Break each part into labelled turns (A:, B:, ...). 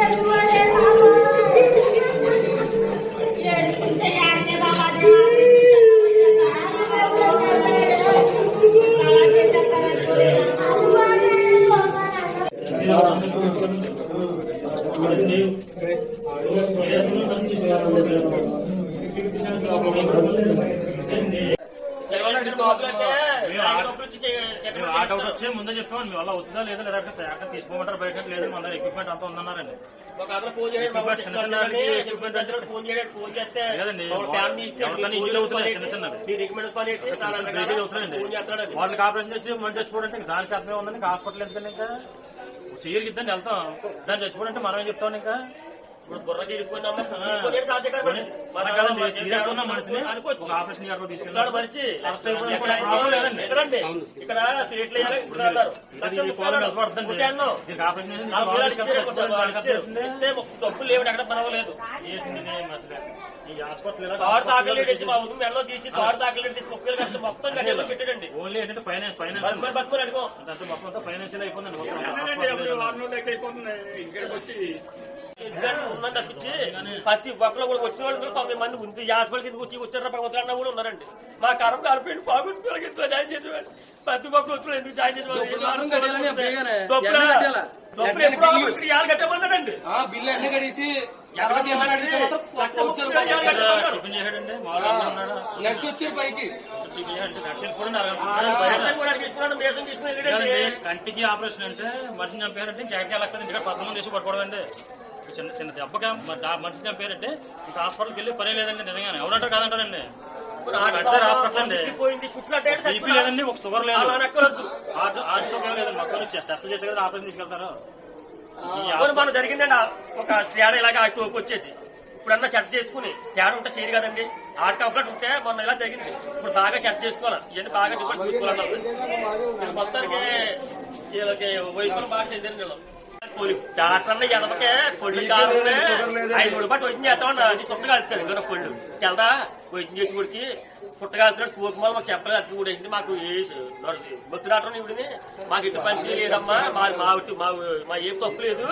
A: మేము ఆట వచ్చే ముందే చెప్పాము మీ వల్ల అవుతుందా లేదా లేదా అక్కడ తీసుకోమంటారు బయట లేదు మన ఎక్విప్మెంట్ అంతా ఉందన్నారండి. వాళ్ళకి ఆపరేషన్ చేసి మంచి చచ్చిపోవడంటే ఇంకా దానికి అర్థమే ఉందండి హాస్పిటల్ ఎందుకండి ఇంకా? చెయ్యరికి ఇద్దని వెళ్తాం. దాన్ని చచ్చిపోవడంటే మనం ఏం చెప్తాం ఇంకా?
B: ఇప్పుడు ఉన్నాడు
A: తీసుకెళ్ళాడు
B: మనిషి ఇక్కడ లేవు. పర్వాలేదు. తాకలేడు మా మెడలో తీసి తాడు తాకలేడు తీసి ముప్పై వేలు ఖర్చు మొత్తం కట్టేలో పెట్టాడండి.
A: ఓన్లీ ఏంటంటే ఫైనాన్స్
B: బతుకుని అడుగు.
A: మొత్తం ఫైనాన్షియల్ అయిపోయిందండి. మొత్తం
B: ఎందుకంటే ఉందని తప్పించి ప్రతి ఒక్కరు కూడా వచ్చిన వాళ్ళు తొమ్మిది మంది ఉంది. హాస్పిటల్ కింద వచ్చి వచ్చారు పక్కన కూడా ఉన్నారండి. మా కరం కాలిపోయింది ఇంట్లో జాయిన్ చేసేవాడు. ప్రతి ఒక్కరు వచ్చిన ఎందుకు జాయిన్? ఇక్కడ
C: అన్ని
A: మామూలుగా ఉన్నాడు
C: నడిచి వచ్చే పైకి.
A: కంటికి ఆపరేషన్ అంటే మనిషిని చంపారంటే ఇంకా ఎక్కడికి వెళ్ళక్కది ఇంకా పదకొండు చేసి పట్టుకోవడండి చిన్న చిన్న దెబ్బగా మనిషిని చంపారంటే ఇంకా హాస్పిటల్కి వెళ్ళి పని లేదండి నిజంగానే. ఎవరంటారు కాదంటారండి?
B: ఇప్పుడు
A: పెద్ద హాస్పిటల్ అండి
B: పోయింది కుట్లంటే
A: బీపీ లేదండి ఒక షుగర్ లేదు. ఏం లేదండి మొత్తం టెస్ట్ చేసే కదా ఆపరేషన్ తీసుకెళ్తారు.
B: మనం జరిగిందండి. ఒక తేడా ఇలాగా ఆ టోపు వచ్చేసి. ఇప్పుడన్నా చెట్ చేసుకుని తేడా ఉంటే చేయరు కదండి. ఆట ఒకటి ఉంటే మొన్న ఇలా జరిగింది. ఇప్పుడు బాగా చెట్ చేసుకోవాలి. ఇవన్నీ బాగా ఇది మొత్తానికి వీళ్ళకి వయసులో బాగా చెందిన వీళ్ళు. పోలి డాక్టర్ అన్న ఎనమకే కొళ్ళు కాదు ఐదు రోజులు బట్టి వచ్చింది చేస్తామన్నా అది సుట్ట కాలుతారు ఇంకా కొళ్ళు. తెలదా? వైద్యం చేసి కొడికి పుట్ట కాలుతున్నాడు మాకు చెప్పలేదు. కూడా ఏంటి మాకు ఏ బొత్తు రావటం ఇవిడిని మాకు ఇటు పని లేదమ్మా మా మా మా మా ఏం తప్పు లేదు.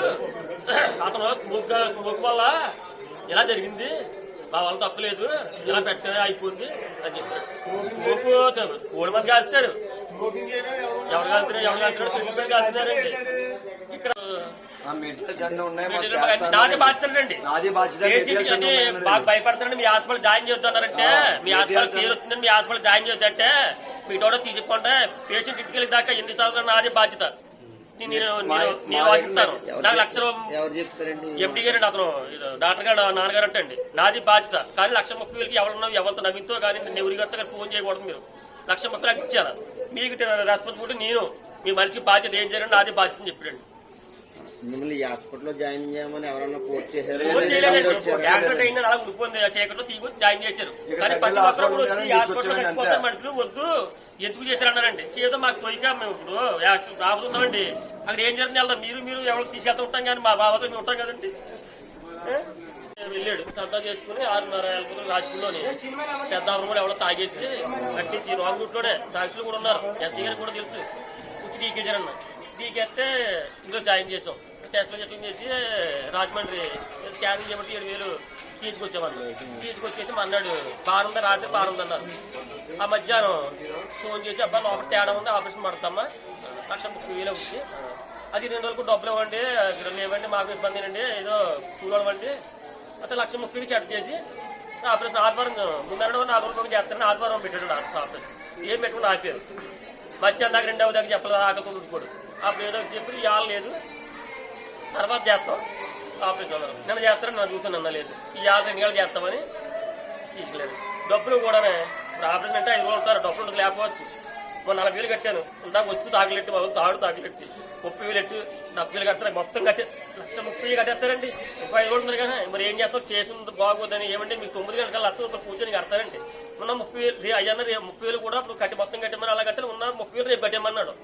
B: అతను స్మోక్ స్మోక్ వల్ల ఇలా జరిగింది. మా వల్ల తప్పలేదు ఇలా పెట్ట అయిపోయింది. అని చెప్పారు స్మోక్ కోడి మంది కాలుతారు ఎవరు కాలుతున్నారు ఎవరు కాలుతున్నారు మంది కాలుతున్నారండి నాది బాధ్యతండి
D: నాది
B: బాగా భయపడుతున్నాండి మీ హాస్పిటల్ జాయిన్ చేస్తున్నారంటే మీ హాస్పిటల్ పేరు వస్తుందండి మీ హాస్పిటల్ జాయిన్ చేద్దంటే మీ తోట తీసుకుంటే పేషెంట్ ఇంటికి దాకా ఎన్ని సంవత్సరాలు నాది బాధ్యత. ఎండి గారు అతను. డాక్టర్ గారు నాన్నగారు అంటే అండి నాది బాధ్యత. కానీ లక్ష ముప్పై వేలకి ఎవరున్నా ఎవరితో నవ్వింతో కానీ ఎవరి కానీ ఫోన్ చేయకూడదు మీరు. లక్ష ముప్పై నాకు ఇచ్చారా మీకు రెస్పాన్సిబిలిటీ నేను. మీ మనిషికి బాధ్యత ఏం చేయాలని నాది బాధ్యత చెప్పాడు
D: మిమ్మల్ని ఈ హాస్పిటల్లో జాయిన్ చేయమని ఎవరన్నా కోర్టు చేశారు?
B: చీకట్లో తీసుకొచ్చి జాయిన్ చేశారు. కానీ ప్రతి ఒక్కరు
D: హాస్పిటల్
B: కూడా ఈ హాస్పిటల్. మనుషులు వద్దు. ఎందుకు చేశారన్నారండి ఏదో మాకు తొయ్యక మేము ఇప్పుడు రాబోతున్నామండి. అక్కడ ఏం జరుగుతుంది వెళ్దాం. మీరు మీరు ఎవరు తీసుకెళ్తా ఉంటాం కానీ మా బాబాతో మేము ఉంటాం కదండి? వెళ్ళాడు. సర్దా చేసుకుని ఆరున్నర వెళ్ళిపోతుంది రాజకీయంలోని పెద్ద కూడా ఎవరో తాగేసి కట్టించి రాంగ్ రూట్లోనే సాక్షులు కూడా ఉన్నారు. ఎస్సీ గారికి కూడా తెలుసు. ఉచ్చి డీకేశారన్న డీకేస్తే ఇందులో జాయిన్ చేసాం టెస్ట్లో చెట్లు చేసి రాజమండ్రి స్కానింగ్ చేయబట్టి ఏడు వేలు తీసుకొచ్చామన్న తీసుకొచ్చేసి మా అన్నాడు బాగుందా? రాత్రి బాగుంది అన్నారు ఆ మధ్యాహ్నం ఫోన్ చేసి అబ్బా లోపల తేడా ఉంది ఆపరేషన్ పడతామా? లక్ష ముప్పై వేలు అవుతుంది అది రెండు రోజులకు డబ్బులు ఇవ్వండి రెండు ఇవ్వండి మాకు ఇబ్బంది అండి ఏదో కూలవండి అంటే లక్ష ముప్పైకి చెట్ చేసి ఆపరేషన్ ఆదివారం ముందర నాలుగు రోజులు చేస్తారని ఆదివారం పెట్టాడు ఆపరేషన్. ఏం పెట్టుకుని ఆపారు. మధ్యాహ్నం దాకా రెండవ దాకా చెప్పలేదు ఆకలి ఉండిపోడు. అప్పుడు ఏదో చెప్పి ఇవాళ లేదు తర్వాత చేస్తాం. ఆఫీస్ అన్నారు నిన్న చేస్తారని నన్ను చూసాను అన్న లేదు. ఈ ఆరు రెండు గంటలు చేస్తామని తీసుకోలేదు. డబ్బులు కూడానే ఆఫీస్ ఆపరేషన్ అంటే ఐదు రోజులు ఉంటారు డబ్బులు ఉంటుంది లేకపోవచ్చు. మొన్న నలభై వేలు కట్టాను. ఇందాక వచ్చి తాగిలెట్టి మొదలు తాడు తాగిలెట్టి. ముప్పై వేలు ఎట్టి డెబ్బై వేలు కట్టారు మొత్తం కట్టే లక్ష ముప్పై వేలు కట్టేస్తారండి. ముప్పై ఐదు రోజులు కానీ మరి ఏం చేస్తారు కేసు ఉంది బాగోదని ఏమంటే మీకు తొమ్మిది గంటల లక్ష రూపాయలు కూర్చొని కడతారండి. ఉన్న ముప్పై వేలు రే- అయ్యన్న ముప్పై వేలు కూడా ఇప్పుడు కట్టి మొత్తం కట్టమని అలా కట్టారు. ఉన్న ముప్పై వేలు రేపు కట్టేమన్నాడు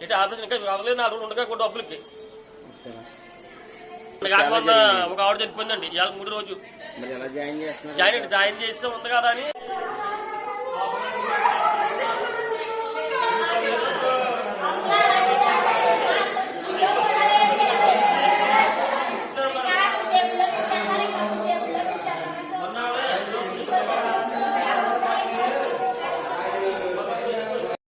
B: ఇటు ఆపరేషన్ ఇంకా అవ్వలేదు నాలుగు ఉండగా డబ్బులకి. కాకుండా ఒక ఆవిడ చనిపోయిందండి. ఇవాళ మూడు రోజు. జాయిన్ చేస్తే ఉంది కదా అని